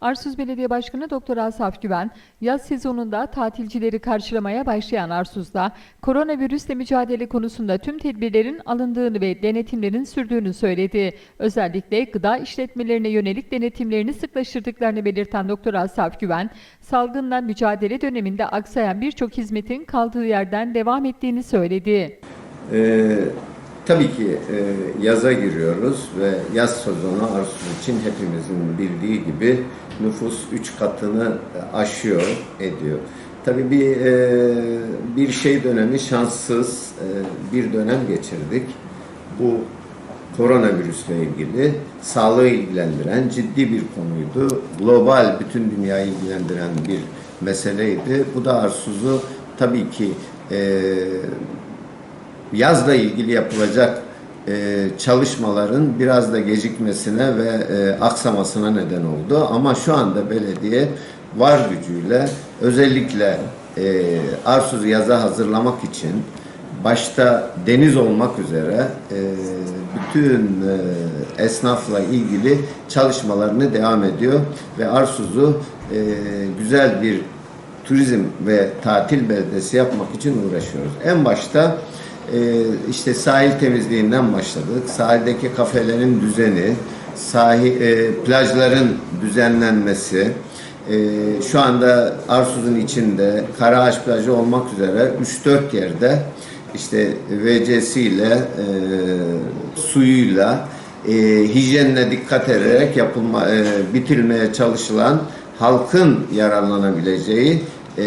Arsuz Belediye Başkanı Doktor Asaf Güven, yaz sezonunda tatilcileri karşılamaya başlayan Arsuz'da koronavirüsle mücadele konusunda tüm tedbirlerin alındığını ve denetimlerin sürdüğünü söyledi. Özellikle gıda işletmelerine yönelik denetimlerini sıklaştırdıklarını belirten Doktor Asaf Güven, salgınla mücadele döneminde aksayan birçok hizmetin kaldığı yerden devam ettiğini söyledi. Ee, tabii ki e, yaza giriyoruz ve yaz sezonu Arsuz için hepimizin bildiği gibi nüfus 3 katını aşıyor, ediyor. Tabii bir e, bir şey dönemi şanssız e, bir dönem geçirdik. Bu koronavirüsle ilgili sağlığı ilgilendiren ciddi bir konuydu. Global bütün dünyayı ilgilendiren bir meseleydi. Bu da Arsuz'u tabii ki e, yazla ilgili yapılacak e, çalışmaların biraz da gecikmesine ve e, aksamasına neden oldu. Ama şu anda belediye var gücüyle özellikle e, Arsuz yaza hazırlamak için başta deniz olmak üzere e, bütün e, esnafla ilgili çalışmalarını devam ediyor ve Arsuz'u e, güzel bir turizm ve tatil beldesi yapmak için uğraşıyoruz. En başta işte sahil temizliğinden başladık. Sahildeki kafelerin düzeni, sahil, e, plajların düzenlenmesi, e, şu anda Arsuz'un içinde Karaağaç plajı olmak üzere 3-4 yerde işte WC'siyle, e, suyuyla, e, hijyenine dikkat ederek yapılma, e, bitirilmeye çalışılan halkın yararlanabileceği e,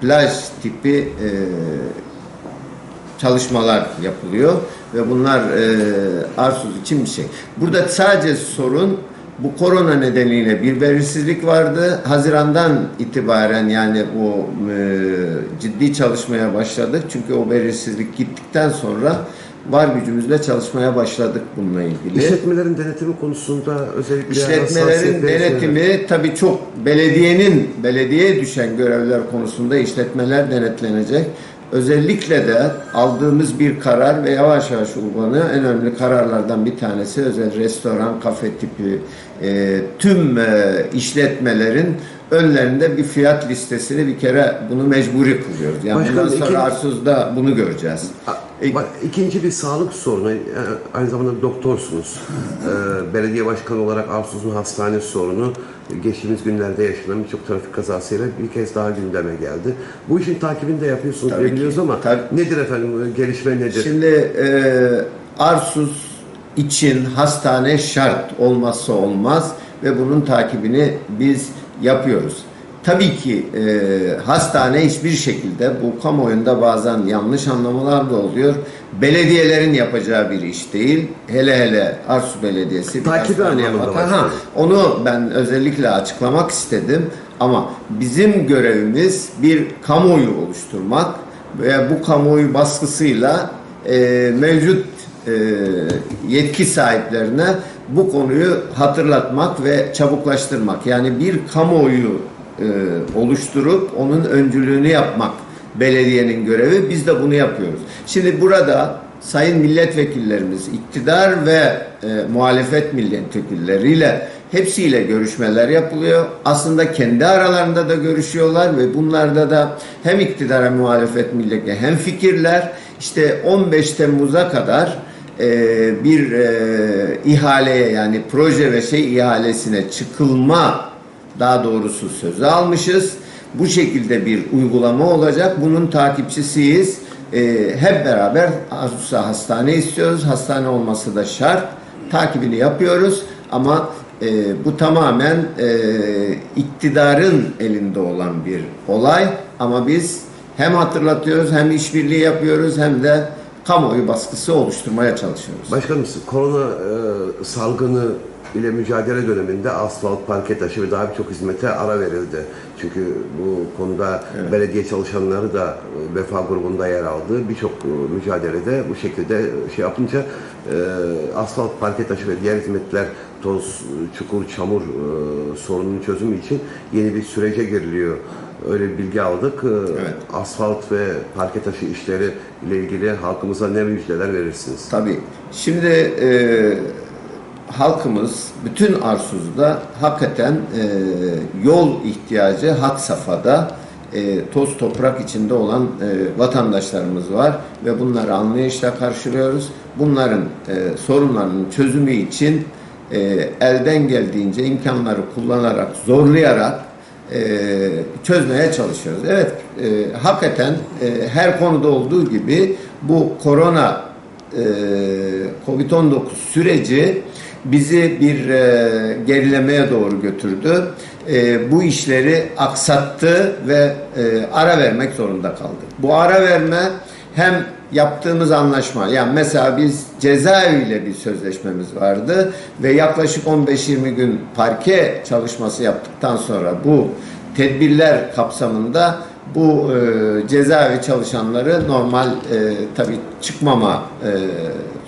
plaj tipi e, çalışmalar yapılıyor ve bunlar e, Arsuz için bir şey. Burada sadece sorun bu korona nedeniyle bir belirsizlik vardı. Hazirandan itibaren yani bu e, ciddi çalışmaya başladık. Çünkü o belirsizlik gittikten sonra var gücümüzle çalışmaya başladık bununla ilgili. İşletmelerin denetimi konusunda özellikle İşletmelerin denetimi tabii çok belediyenin belediyeye düşen görevler konusunda işletmeler denetlenecek. Özellikle de aldığımız bir karar ve yavaş yavaş uygulanıyor. En önemli kararlardan bir tanesi özel restoran, kafe tipi e, tüm e, işletmelerin önlerinde bir fiyat listesini bir kere bunu mecburi kılıyoruz. Yani Başkanım, bundan sonra iki- Arsuz'da bunu göreceğiz. E, Bak, İkinci bir sağlık sorunu, e, aynı zamanda doktorsunuz. E, Belediye başkanı olarak Arsuz'un hastane sorunu geçtiğimiz günlerde yaşanan birçok trafik kazasıyla bir kez daha gündeme geldi. Bu işin takibini de yapıyorsunuz Tabii diye ki, biliyoruz ama tabii. nedir efendim, e, gelişme nedir? Şimdi e, Arsuz için hastane şart olmazsa olmaz ve bunun takibini biz yapıyoruz. Tabii ki e, hastane hiçbir şekilde bu kamuoyunda bazen yanlış anlamalar da oluyor. Belediyelerin yapacağı bir iş değil. Hele hele Arsu Belediyesi Takibi başkanım. Ha, onu ben özellikle açıklamak istedim. Ama bizim görevimiz bir kamuoyu oluşturmak ve bu kamuoyu baskısıyla e, mevcut e, yetki sahiplerine bu konuyu hatırlatmak ve çabuklaştırmak. Yani bir kamuoyu e, oluşturup onun öncülüğünü yapmak belediyenin görevi. Biz de bunu yapıyoruz. Şimdi burada sayın milletvekillerimiz, iktidar ve e, muhalefet milletvekilleriyle hepsiyle görüşmeler yapılıyor. Aslında kendi aralarında da görüşüyorlar ve bunlarda da hem iktidar hem muhalefet milletvekili hem fikirler işte 15 Temmuz'a kadar e, bir e, ihaleye yani proje ve şey ihalesine çıkılma daha doğrusu sözü almışız. Bu şekilde bir uygulama olacak. Bunun takipçisiyiz. Ee, hep beraber Asus'a hastane istiyoruz. Hastane olması da şart. Takibini yapıyoruz ama e, bu tamamen e, iktidarın elinde olan bir olay. Ama biz hem hatırlatıyoruz hem işbirliği yapıyoruz hem de kamuoyu baskısı oluşturmaya çalışıyoruz. Başkanım korona e, salgını ile mücadele döneminde asfalt, parke taşı ve daha birçok hizmete ara verildi. Çünkü bu konuda belediye çalışanları da e, vefa grubunda yer aldı. Birçok e, mücadelede bu şekilde şey yapınca e, asfalt, parke taşı ve diğer hizmetler toz, çukur, çamur e, sorununun çözümü için yeni bir sürece giriliyor. Öyle bir bilgi aldık. E, Evet. Asfalt ve parke taşı işleri ile ilgili halkımıza ne müjdeler verirsiniz? Tabii. Şimdi e, halkımız bütün Arsuz'da hakikaten e, yol ihtiyacı had safhada e, toz toprak içinde olan e, vatandaşlarımız var ve bunları anlayışla karşılıyoruz. Bunların e, sorunlarının çözümü için e, elden geldiğince imkanları kullanarak, zorlayarak e, çözmeye çalışıyoruz. Evet, e, hakikaten e, her konuda olduğu gibi bu korona e, Covid-19 süreci bizi bir e, gerilemeye doğru götürdü. E, bu işleri aksattı ve e, ara vermek zorunda kaldık. Bu ara verme hem yaptığımız anlaşma yani mesela biz cezaeviyle bir sözleşmemiz vardı ve yaklaşık 15-20 gün parke çalışması yaptıktan sonra bu tedbirler kapsamında bu e, cezaevi çalışanları normal e, tabi çıkmama e,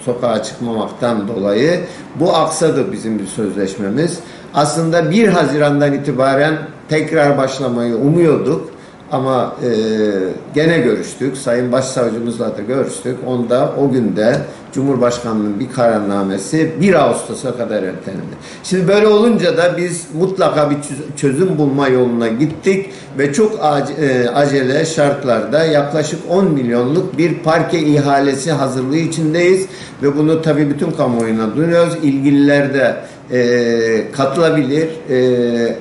sokağa çıkmamaktan dolayı bu aksadı bizim bir sözleşmemiz. Aslında 1 Haziran'dan itibaren tekrar başlamayı umuyorduk. Ama e, gene görüştük. Sayın Başsavcımızla da görüştük. Onda o günde Cumhurbaşkanlığının bir kararnamesi 1 Ağustos'a kadar ertelendi. Şimdi böyle olunca da biz mutlaka bir çöz- çözüm bulma yoluna gittik ve çok e, acele şartlarda yaklaşık 10 milyonluk bir parke ihalesi hazırlığı içindeyiz ve bunu tabii bütün kamuoyuna duyuruyoruz. İlgililer de e, katılabilir. E,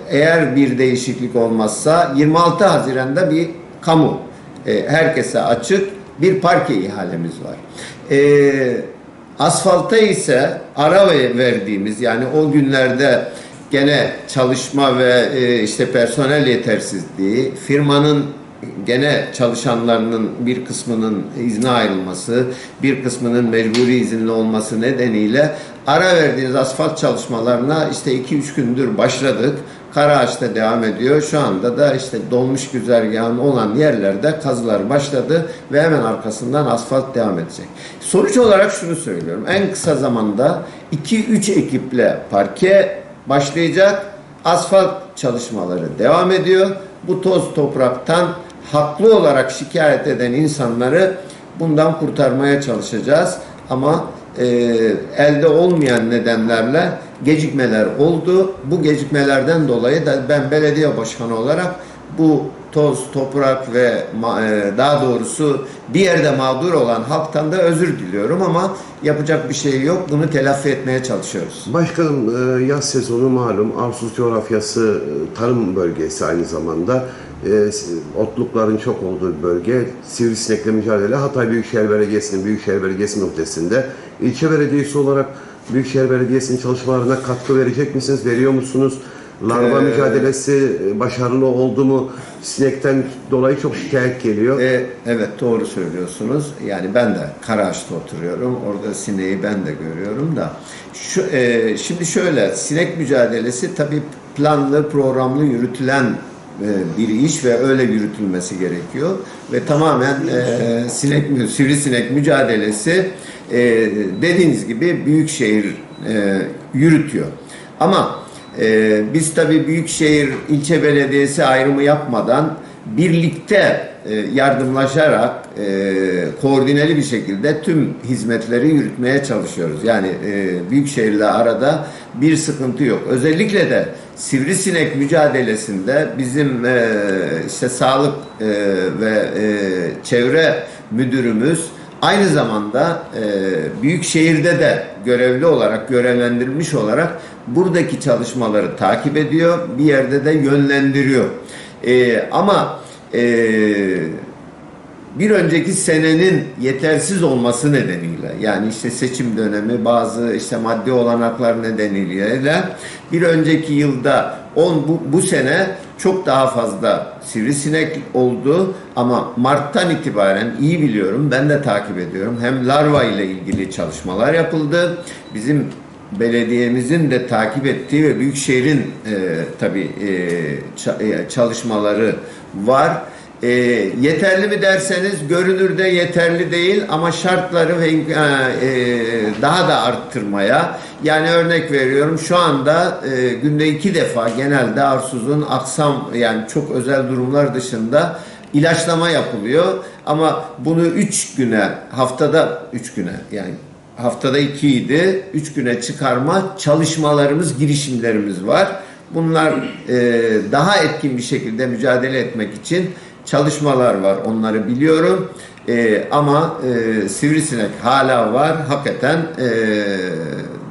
eğer bir değişiklik olmazsa 26 Haziran'da bir kamu e, herkese açık bir parke ihalemiz var. E, asfalta ise ara ve- verdiğimiz yani o günlerde gene çalışma ve e, işte personel yetersizliği, firmanın gene çalışanlarının bir kısmının izne ayrılması, bir kısmının mecburi izinli olması nedeniyle ara verdiğiniz asfalt çalışmalarına işte 2-3 gündür başladık. Karaağaç'ta devam ediyor. Şu anda da işte dolmuş güzergahın olan yerlerde kazılar başladı ve hemen arkasından asfalt devam edecek. Sonuç olarak şunu söylüyorum. En kısa zamanda 2-3 ekiple parke başlayacak. Asfalt çalışmaları devam ediyor. Bu toz topraktan haklı olarak şikayet eden insanları bundan kurtarmaya çalışacağız. Ama e, elde olmayan nedenlerle gecikmeler oldu. Bu gecikmelerden dolayı da ben belediye başkanı olarak bu toz, toprak ve e, daha doğrusu bir yerde mağdur olan halktan da özür diliyorum ama yapacak bir şey yok. Bunu telafi etmeye çalışıyoruz. Başkanım e, yaz sezonu malum Arsuz coğrafyası e, tarım bölgesi aynı zamanda. E, Otlukların çok olduğu bölge. Sivrisinekle mücadele Hatay Büyükşehir Belediyesi'nin Büyükşehir Belediyesi'nin ötesinde. İlçe belediyesi olarak Büyükşehir Belediyesi'nin çalışmalarına katkı verecek misiniz? Veriyor musunuz? Larva Ee, mücadelesi başarılı oldu mu? Sinekten dolayı çok şikayet geliyor. E, evet doğru söylüyorsunuz. Yani ben de Karaağaç'ta oturuyorum. Orada sineği ben de görüyorum da. Şu, e, şimdi şöyle sinek mücadelesi tabii planlı programlı yürütülen bir iş ve öyle yürütülmesi gerekiyor. Ve tamamen e, sinek sivrisinek mücadelesi e, dediğiniz gibi büyükşehir e, yürütüyor. Ama ee, biz tabii Büyükşehir ilçe belediyesi ayrımı yapmadan birlikte e, yardımlaşarak e, koordineli bir şekilde tüm hizmetleri yürütmeye çalışıyoruz. Yani e, Büyükşehir'le arada bir sıkıntı yok. Özellikle de sivrisinek mücadelesinde bizim e, işte sağlık e, ve e, çevre müdürümüz Aynı zamanda e, büyük şehirde de görevli olarak görevlendirilmiş olarak buradaki çalışmaları takip ediyor, bir yerde de yönlendiriyor. E, ama e, bir önceki senenin yetersiz olması nedeniyle yani işte seçim dönemi bazı işte maddi olanaklar nedeniyle bir önceki yılda on bu, bu sene çok daha fazla sivrisinek oldu ama Mart'tan itibaren iyi biliyorum ben de takip ediyorum hem larva ile ilgili çalışmalar yapıldı bizim belediyemizin de takip ettiği ve Büyükşehir'in e, tabii e, e, çalışmaları var. E, yeterli mi derseniz görünürde yeterli değil ama şartları ve e, daha da arttırmaya yani örnek veriyorum şu anda e, günde iki defa genelde arsuzun aksam yani çok özel durumlar dışında ilaçlama yapılıyor ama bunu üç güne haftada üç güne yani haftada ikiydi. Üç güne çıkarma çalışmalarımız, girişimlerimiz var. Bunlar e, daha etkin bir şekilde mücadele etmek için çalışmalar var. Onları biliyorum. E, ama e, sivrisinek hala var. Hakikaten e,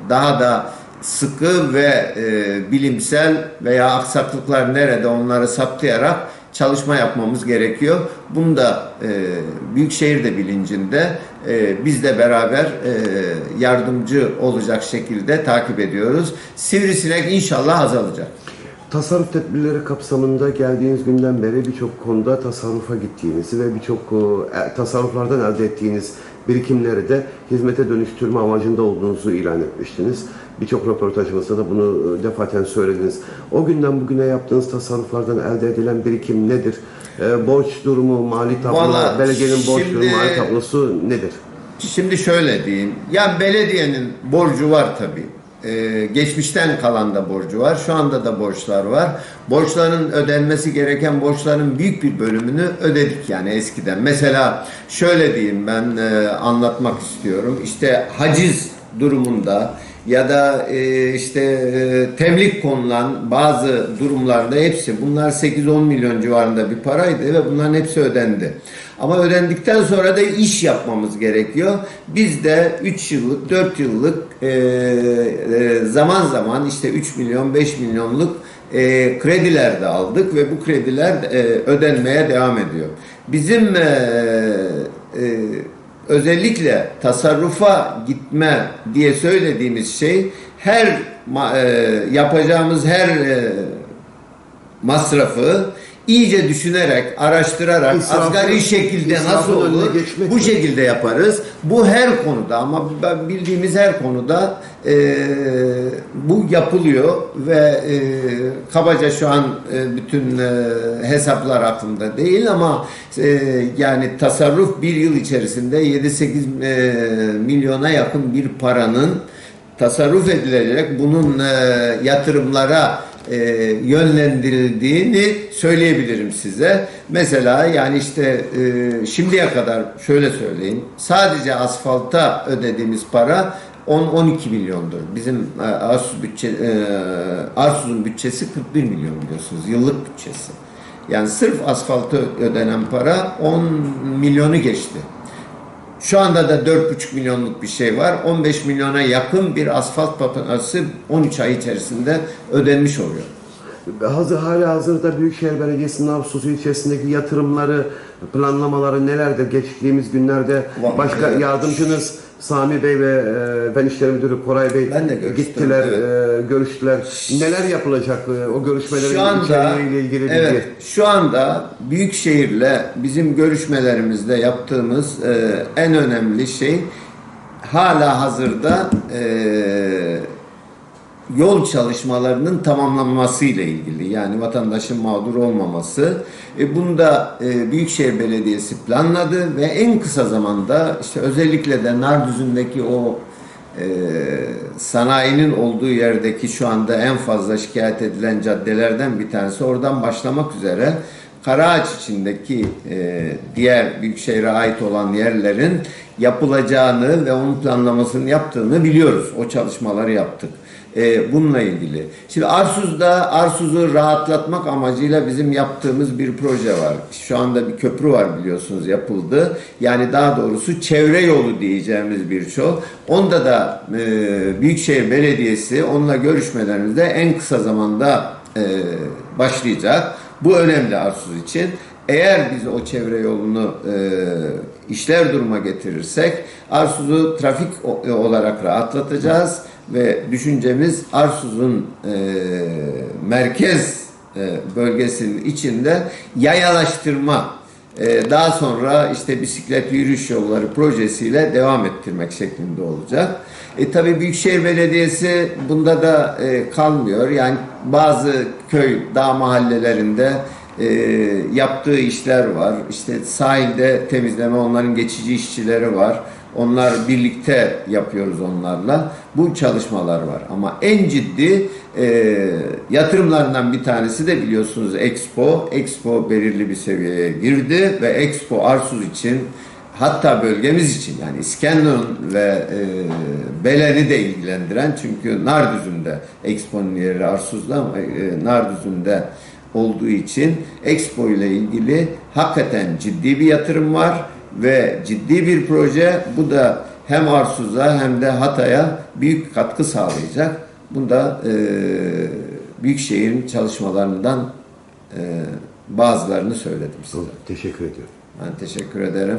daha da sıkı ve e, bilimsel veya aksaklıklar nerede onları saptayarak çalışma yapmamız gerekiyor. Bunu da e, Büyükşehir de bilincinde e, biz de beraber e, yardımcı olacak şekilde takip ediyoruz. Sivrisinek inşallah azalacak. Tasarruf tedbirleri kapsamında geldiğiniz günden beri birçok konuda tasarrufa gittiğinizi ve birçok e, tasarruflardan elde ettiğiniz birikimleri de hizmete dönüştürme amacında olduğunuzu ilan etmiştiniz. Birçok röportajımızda da bunu e, defaten söylediniz. O günden bugüne yaptığınız tasarruflardan elde edilen birikim nedir? E, borç durumu, mali tablo, Vallahi belediyenin borç şimdi- durumu, mali tablosu nedir? Şimdi şöyle diyeyim. Ya belediyenin borcu var tabii. Ee, geçmişten kalan da borcu var. Şu anda da borçlar var. Borçların ödenmesi gereken borçların büyük bir bölümünü ödedik yani eskiden. Mesela şöyle diyeyim ben e, anlatmak istiyorum. İşte haciz durumunda ya da e, işte e, temlik konulan bazı durumlarda hepsi bunlar 8-10 milyon civarında bir paraydı ve bunların hepsi ödendi. Ama ödendikten sonra da iş yapmamız gerekiyor. Biz de 3 yıllık, 4 yıllık e, e, zaman zaman işte 3 milyon, 5 milyonluk e, krediler de aldık ve bu krediler e, ödenmeye devam ediyor. Bizim e, e, özellikle tasarrufa gitme diye söylediğimiz şey her e, yapacağımız her e, masrafı iyice düşünerek, araştırarak, İsrafın- asgari şekilde nasıl olur bu mi? şekilde yaparız. Bu her konuda ama bildiğimiz her konuda e, bu yapılıyor ve e, kabaca şu an e, bütün e, hesaplar aklımda değil ama e, yani tasarruf bir yıl içerisinde 7-8 e, milyona yakın bir paranın tasarruf edilerek bunun e, yatırımlara e, yönlendirildiğini söyleyebilirim size. Mesela yani işte e, şimdiye kadar şöyle söyleyeyim. Sadece asfalta ödediğimiz para 10-12 milyondur. Bizim e, Arsuz bütçe e, Arsuz'un bütçesi 41 milyon biliyorsunuz. Yıllık bütçesi. Yani sırf asfalta ödenen para 10 milyonu geçti. Şu anda da 4,5 milyonluk bir şey var. 15 milyona yakın bir asfalt faturası 13 ay içerisinde ödenmiş oluyor. Hazır hali hazırda Büyükşehir Belediyesi'nin Ağustos içerisindeki yatırımları, planlamaları nelerdir? Geçtiğimiz günlerde Var, başka evet. yardımcınız Sami Bey ve e, Ben İşleri Müdürü Koray Bey Ben de görüştüm, gittiler, evet. e, görüştüler. Neler yapılacak e, o görüşmelerin Şu anda içeriğiyle ilgili bilgi? evet, şu anda Büyükşehir'le bizim görüşmelerimizde yaptığımız e, en önemli şey hala hazırda e, yol çalışmalarının tamamlanması ile ilgili yani vatandaşın mağdur olmaması. E, bunu da e, Büyükşehir Belediyesi planladı ve en kısa zamanda işte özellikle de Nardüzü'ndeki o e, sanayinin olduğu yerdeki şu anda en fazla şikayet edilen caddelerden bir tanesi oradan başlamak üzere Karaağaç içindeki e, diğer büyükşehire ait olan yerlerin yapılacağını ve onun planlamasını yaptığını biliyoruz. O çalışmaları yaptık. E, bununla ilgili. Şimdi Arsuz'da Arsuz'u rahatlatmak amacıyla bizim yaptığımız bir proje var. Şu anda bir köprü var biliyorsunuz yapıldı. Yani daha doğrusu çevre yolu diyeceğimiz bir şey. Onda da e, Büyükşehir Belediyesi onunla görüşmelerimizde en kısa zamanda e, başlayacak. Bu önemli Arsuz için. Eğer biz o çevre yolunu e, işler duruma getirirsek Arsuz'u trafik o- olarak rahatlatacağız ve düşüncemiz Arsuz'un e, merkez e, bölgesinin içinde yayalaştırma e, daha sonra işte bisiklet yürüyüş yolları projesiyle devam ettirmek şeklinde olacak. E tabi Büyükşehir Belediyesi bunda da e, kalmıyor. Yani bazı köy dağ mahallelerinde e, yaptığı işler var. İşte sahilde temizleme onların geçici işçileri var. Onlar birlikte yapıyoruz onlarla. Bu çalışmalar var. Ama en ciddi e, yatırımlarından bir tanesi de biliyorsunuz Expo. Expo belirli bir seviyeye girdi ve Expo Arsuz için hatta bölgemiz için yani İskenderun ve e, Belen'i de ilgilendiren çünkü Nardüzü'nde Expo'nun yeri Arsuz'da ama e, Nardüzü'nde olduğu için Expo ile ilgili hakikaten ciddi bir yatırım var ve ciddi bir proje. Bu da hem Arsuz'a hem de Hatay'a büyük katkı sağlayacak. Bunda e, Büyükşehir'in çalışmalarından e, bazılarını söyledim size. Teşekkür ediyorum. Ben teşekkür ederim.